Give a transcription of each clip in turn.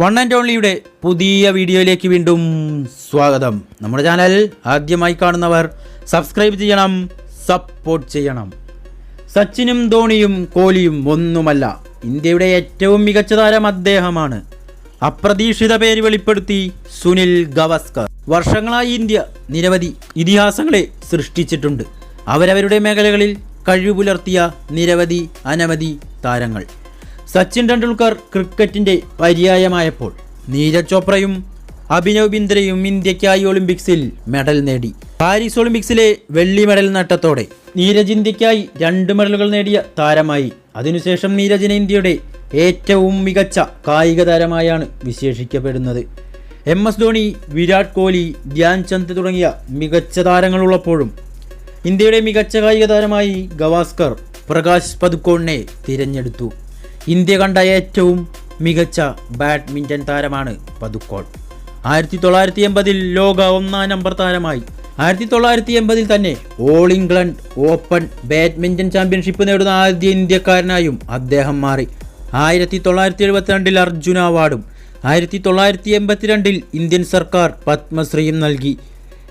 One and ഓൺലിയുടെ പുതിയ വീഡിയോയിലേക്ക് വീണ്ടും സ്വാഗതം. നമ്മുടെ ചാനൽ ആദ്യമായി കാണുന്നവർ സബ്സ്ക്രൈബ് ചെയ്യണം സപ്പോർട്ട് ചെയ്യണം. സച്ചിനും ധോണിയും കോഹ്ലിയും ഒന്നുമല്ല ഇന്ത്യയുടെ ഏറ്റവും മികച്ച താരം അദ്ദേഹമാണ്. അപ്രതീക്ഷിത പേര് വെളിപ്പെടുത്തി സുനിൽ ഗവാസ്കർ. വർഷങ്ങളായി ഇന്ത്യ നിരവധി ഇതിഹാസങ്ങളെ സൃഷ്ടിച്ചിട്ടുണ്ട്. അവരവരുടെ മേഖലകളിൽ കഴിവ് പുലർത്തിയ നിരവധി അനവധി താരങ്ങൾ. സച്ചിൻ ടെണ്ടുൽക്കർ ക്രിക്കറ്റിന്റെ പര്യായമായപ്പോൾ നീരജ് ചോപ്രയും അഭിനവ് ബിന്ദ്രയും ഇന്ത്യക്കായി ഒളിമ്പിക്സിൽ മെഡൽ നേടി. പാരീസ് ഒളിമ്പിക്സിലെ വെള്ളി മെഡൽ നേട്ടത്തോടെ നീരജ് ഇന്ത്യക്കായി രണ്ട് മെഡലുകൾ നേടിയ താരമായി. അതിനുശേഷം നീരജിനെ ഇന്ത്യയുടെ ഏറ്റവും മികച്ച കായിക താരമായാണ് വിശേഷിക്കപ്പെടുന്നത്. എം എസ് ധോണി വിരാട് കോഹ്ലി ധ്യാൻ ചന്ദ് തുടങ്ങിയ മികച്ച താരങ്ങളുള്ളപ്പോഴും ഇന്ത്യയുടെ മികച്ച കായിക താരമായി ഗവാസ്കർ പ്രകാശ് പതുക്കോണിനെ തിരഞ്ഞെടുത്തു. ഇന്ത്യ കണ്ട ഏറ്റവും മികച്ച ബാഡ്മിന്റൺ താരമാണ് പതുക്കോൾ ആയിരത്തി തൊള്ളായിരത്തി എൺപതിൽ ലോക ഒന്നാം നമ്പർ താരമായി. ആയിരത്തി തൊള്ളായിരത്തി എൺപതിൽ തന്നെ All England Open badminton championship നേടുന്ന ആദ്യ ഇന്ത്യക്കാരനായും അദ്ദേഹം മാറി. ആയിരത്തി തൊള്ളായിരത്തി എഴുപത്തിരണ്ടിൽ അർജുന അവാർഡും ആയിരത്തി തൊള്ളായിരത്തി എൺപത്തിരണ്ടിൽ ഇന്ത്യൻ സർക്കാർ പത്മശ്രീയും നൽകി.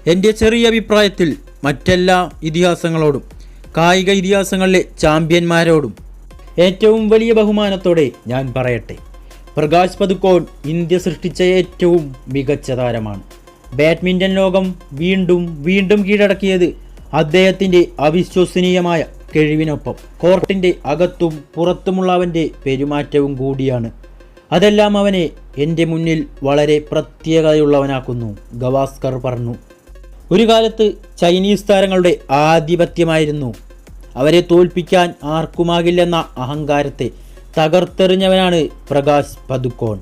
എന്റെ ചെറിയ അഭിപ്രായത്തിൽ മറ്റെല്ലാ ഇതിഹാസങ്ങളോടും കായിക ഇതിഹാസങ്ങളിലെ ചാമ്പ്യന്മാരോടും ഏറ്റവും വലിയ ബഹുമാനത്തോടെ ഞാൻ പറയട്ടെ. പ്രകാശ് പതുക്കോൺ ഇന്ത്യ സൃഷ്ടിച്ച ഏറ്റവും മികച്ച താരമാണ്. ബാഡ്മിന്റൺ ലോകം വീണ്ടും വീണ്ടും കീഴടക്കിയത് അദ്ദേഹത്തിന്റെ അവിശ്വസനീയമായ കഴിവിനൊപ്പം കോർട്ടിന്റെ അകത്തും പുറത്തുമുള്ള അവന്റെ പെരുമാറ്റവും കൂടിയാണ്. അതെല്ലാം അവനെ എന്റെ മുന്നിൽ വളരെ പ്രത്യേകതയുള്ളവനാക്കുന്നു ഗവാസ്കർ പറഞ്ഞു. ഒരു കാലത്ത് ചൈനീസ് താരങ്ങളുടെ ആധിപത്യമായിരുന്നു അവരെ തോൽപ്പിക്കാൻ ആർക്കുമാകില്ലെന്ന അഹങ്കാരത്തെ തകർത്തെറിഞ്ഞവനാണ് പ്രകാശ് പതുക്കോൺ